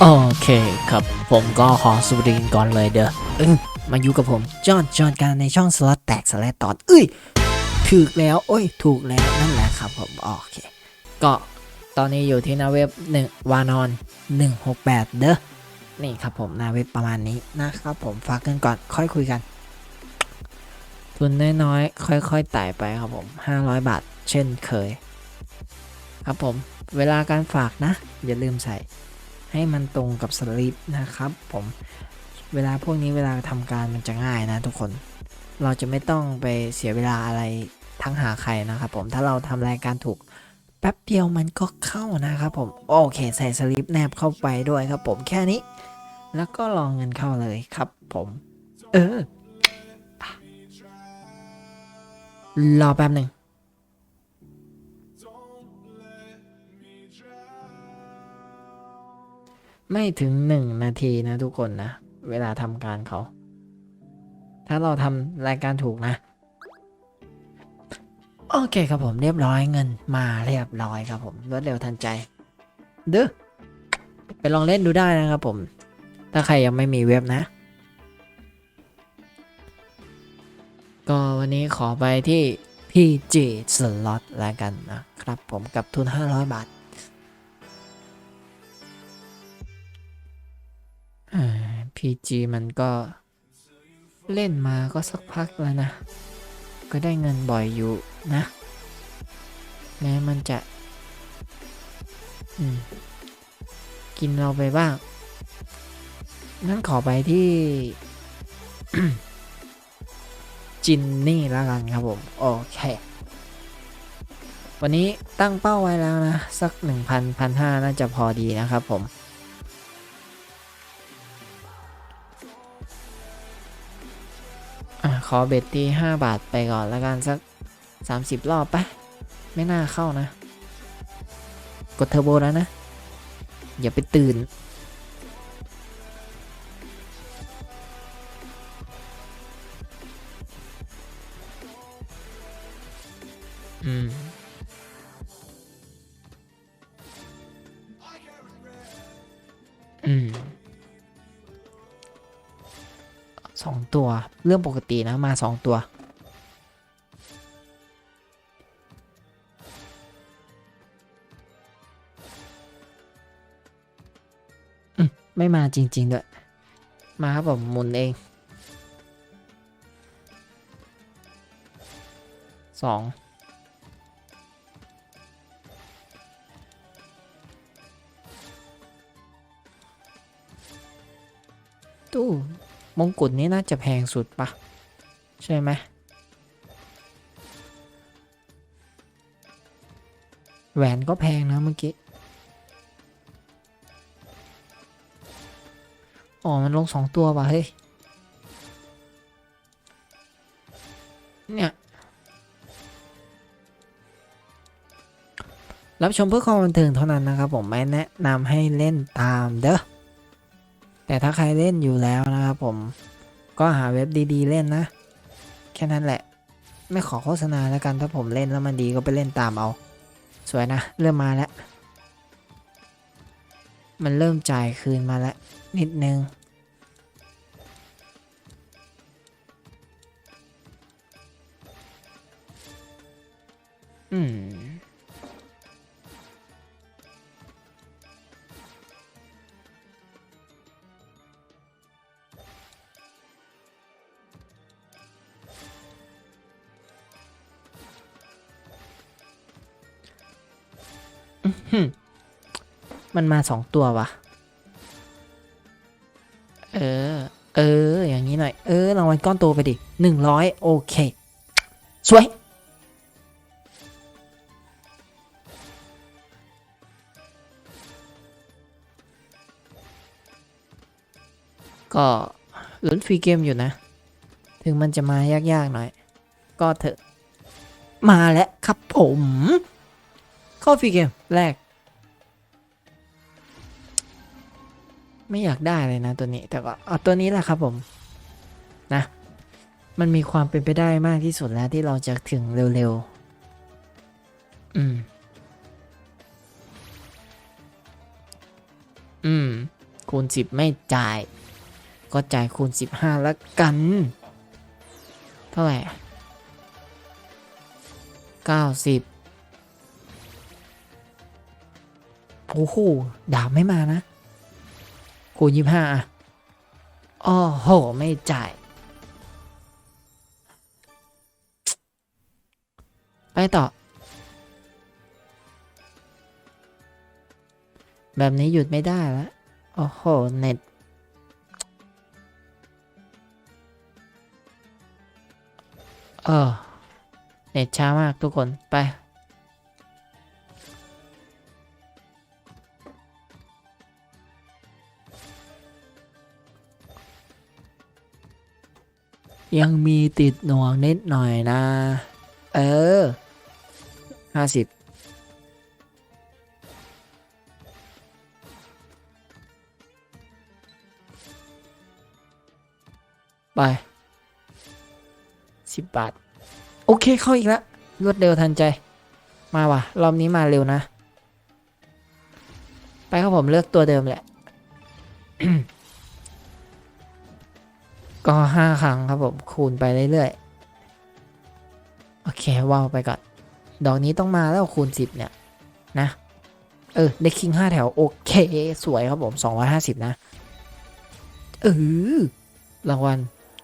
โอเคครับผมก็ขอสวัสดีกันก่อนเลยเด้ออ้ยมาอยู่กับผม จอนจอนการในช่องสล็อตแตกสแลตตอนเอ้ยถูกแล้วโอ้ยถูกแล้วนั่นแหละครับผมโอเคก็ตอนนี้อยู่ที่หนาเว็บ1วานอน168เด้อนี่ครับผมหนาเว็บประมาณนี้นะครับผมฝากกันก่อนค่อยคุยกัน ทุนน้อยๆค่อยๆไต่ไปครับผม500บาทเช่นเคย ครับผมเวลาการฝากนะ อย่าลืมใส่ ให้มันตรงกับสลิปนะครับผมเวลาพวกนี้เวลาทำการมันจะง่ายนะทุกคน เราจะไม่ต้องไปเสียเวลาอะไรทั้งหาใครนะครับผมถ้าเราทำรายการถูกแป๊บเดียวมันก็เข้านะครับผมโอเคใส่สลิปแนบเข้าไปด้วยครับผมแค่นี้ แล้วก็รองเงินเข้าเลยครับผม เออรอแป๊บหนึ่ง ไม่ถึงหนึ่งนาทีนะทุกคนนะ เวลาทำการเขา ถ้าเราทำรายการถูกนะ โอเคครับผมเรียบร้อยเงินมาเรียบร้อยครับผมรวดเร็วทันใจเด้อไปลองเล่นดูได้นะครับผม ถ้าใครยังไม่มีเว็บนะ ก็วันนี้ขอไปที่ PG Slot แล้วกันนะครับผมกับทุน 500 บาท PG มันก็เล่นมาก็สักพักแล้วนะ ก็ได้เงินบ่อยอยู่นะ แม้มันจะ กินเราไปบ้าง งั้นขอไปที่ จินนี่แล้วกันครับผม โอเค วันนี้ตั้งเป้าไว้แล้วนะ สัก 1,000 1,500 น่าจะพอดีนะครับผม ขอเบ็ดตีห้าบาทไปก่อนแล้วกันสักสามสิบรอบปะไม่น่าเข้านะ กดเทอร์โบแล้วนะ อย่าไปตื่น อืมอืม 2 ตัว เรื่องปกตินะมา 2 ตัว ไม่มาจริง ๆ ด้วย มาครับผมหมุนเอง 2 มงกุฎนี้น่าจะแพงสุดปะใช่ไหมแหวนก็แพงนะเมื่อกี้ อ๋อ มันลงสองตัวว่ะเฮ้ย เนี่ย รับชมเพื่อความบันเทิงเท่านั้นนะครับผมไม่แนะนำให้เล่นตามเด้อ แต่ถ้าใครเล่นอยู่แล้วนะครับผมก็หาเว็บดีๆ เล่นนะ แค่นั้นแหละ ไม่ขอโฆษณาแล้วกันถ้าผมเล่นแล้วมันดีก็ไปเล่นตามเอา สวยนะ เริ่มมาแล้ว มันเริ่มจ่ายคืนมาแล้ว นิดนึงอืม มันมาสองตัววะเออ เออ อย่างนี้หน่อย เออรางวัลก้อนโตไปดิหนึ่งร้อยโอเค สวย ก็ลุ้นฟรีเกมอยู่นะ ถึงมันจะมายากๆหน่อย ก็เถอะ มาแล้วครับผม เข้าฟรีเกมแรก ไม่อยากได้เลยนะตัวนี้ แต่ก็เอาตัวนี้แหละครับผม นะ มันมีความเป็นไปได้มากที่สุดแล้วที่เราจะถึงเร็วๆ อืม อืม คูณสิบไม่จ่าย ก็จ่ายคูณสิบห้าล้วกัน เท่าไหร่เก้าสิบ โอ้โหดาบไม่มานะ คูณยี่ห้าอะอ้อโห ไม่จ่าย ไปต่อ แบบนี้หยุดไม่ได้แล้วโอ้โห เน็ต เออ เน็ตช้ามากทุกคน ไป ยังมีติดหน่วงนิดหน่อยนะ เออห้าสิบไปสิบบาท โอเคเข้าอีกแล้วรวดเร็วทันใจ มาว่ะ รอบนี้มาเร็วนะ ไปครับผมเลือกตัวเดิมแหละ ก็ห้าครั้งครับผมคูณไปเรื่อยๆ โอเคว้าวไปก่อน ดอกนี้ต้องมาแล้วคูณสิบเนี่ย นะ เออ ได้คิงห้าแถว โอเค สวยครับผมสองร้อยห้าสิบนะ เออรางวัล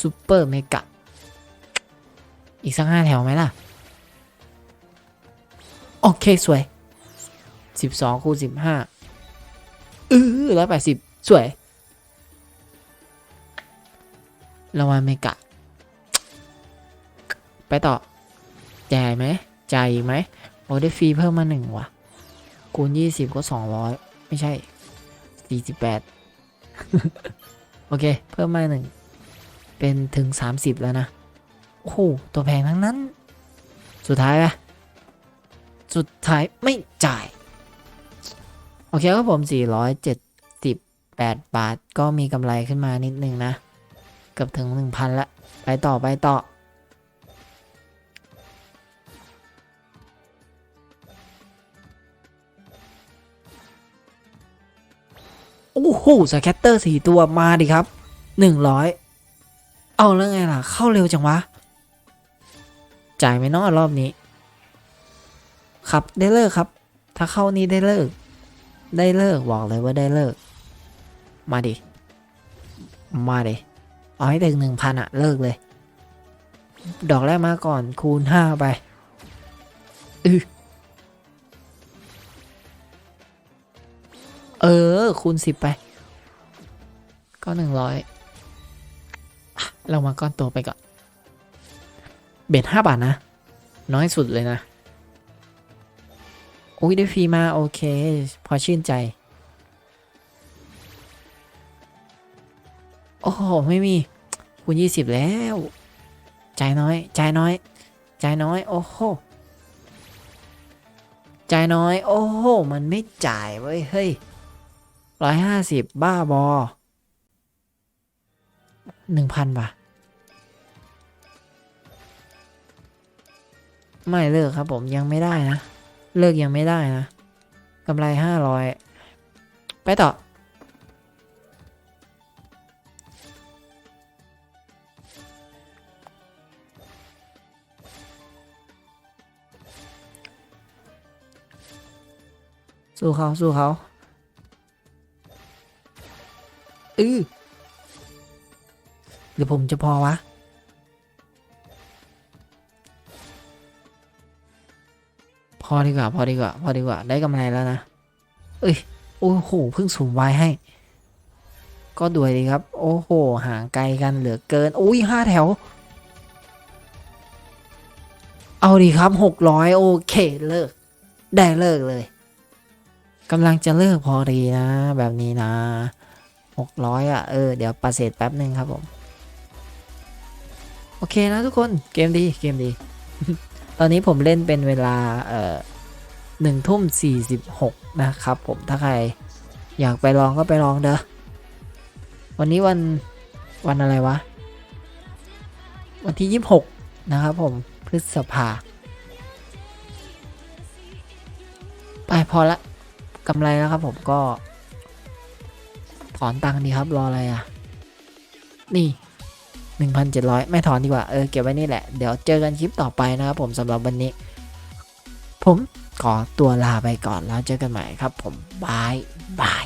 ซูเปอร์เมกะ อีกสักห้าแถวไหมล่ะ โอเค สวยสิบสองคูณสิบห้าเออร้อยแปดสิบสวย รางวัลเมกะ ไปต่อจ่ายไหมจ่ายอีกไหมโอ้ได้ฟรีเพิ่มมาหนึ่งว่ะ คูณยี่สิบก็สองร้อยไม่ใช่สี่สิบแปดโอเค เพิ่มมาหนึ่งเป็นถึง30แล้วนะ โอ้โห ตัวแพงทั้งนั้น สุดท้ายอะสุดท้ายไม่จ่าย โอเคครับผม 478 บาทก็มีกำไรขึ้นมานิดนึงนะ เกือบถึง1,000ละไปต่อไปต่อ โอ้โหสแคตเตอร์สี่ตัวมาดิครับ100เอาแล้วไงล่ะ เข้าเร็วจังวะ จ่ายไม่นอรอบนี้ ครับได้เลิกครับ ถ้าเข้านี้ได้เลิก ได้เลิกบอกเลยว่าได้เลิก มาดิ มาดิ เอาให้ถึงหนึ่งพันอะเลิกเลย ดอกแรกมาก่อนคูณห้าไปอือเออ คูณสิบไป ก็หนึ่งร้อยเรามาก้อนตัวไปก่อน เบ็ดห้าบาทนะ น้อยสุดเลยนะ อุ้ยได้ฟรีมา โอเค พอชื่นใจ โอ้โห ไม่มี คูณยี่สิบแล้วจ่ายน้อยจ่ายน้อยจ่ายน้อย โอ้โหจ่ายน้อย โอ้โห มันไม่จ่ายเว้ย เฮ้ยร้อยห้าสิบบ้าบอหนึ่งพันบาทไม่เลิกครับผมยังไม่ได้นะ เลิกยังไม่ได้นะกำไรห้าร้อยไปต่อ สู้เขาสู้เขาอือหรือผมจะพอวะ พอดีกว่า พอดีกว่า พอดีกว่า ได้กำไรแล้วนะ เอ้ย โอ้โห เพิ่งสูมไว้ให้ ก็ด้วยดีครับ โอ้โห ห่างไกลกันเหลือเกิน อุ้ยห้าแถว เอาดีครับหกร้อยโอเค เลิก ได้เลิกเลย กำลังจะเลิกพอดีนะ แบบนี้นะหกร้อยอะ เออ เดี๋ยวประเสริฐแป๊บหนึ่งครับผม โอเคนะทุกคนเกมดีเกมดี ตอนนี้ผมเล่นเป็นเวลา เอ่อหนึ่งทุ่มสี่สิบหกนะครับผมถ้าใครอยากไปลองก็ไปลองเด้อวันนี้วันวันอะไรวะ วันที่ยี่สิบหกนะครับผมพฤษภา ไปพอละ กำไรแล้วครับผมก็ถอนตังค์ดีครับรออะไรอะ นี่หนึ่งพันเจ็ดร้อยไม่ถอนดีกว่า เออเก็บไว้นี่แหละ เดี๋ยวเจอกันคลิปต่อไปนะครับผมสำหรับวันนี้ ผมขอตัวลาไปก่อนแล้วเจอกันใหม่ครับผมบายบาย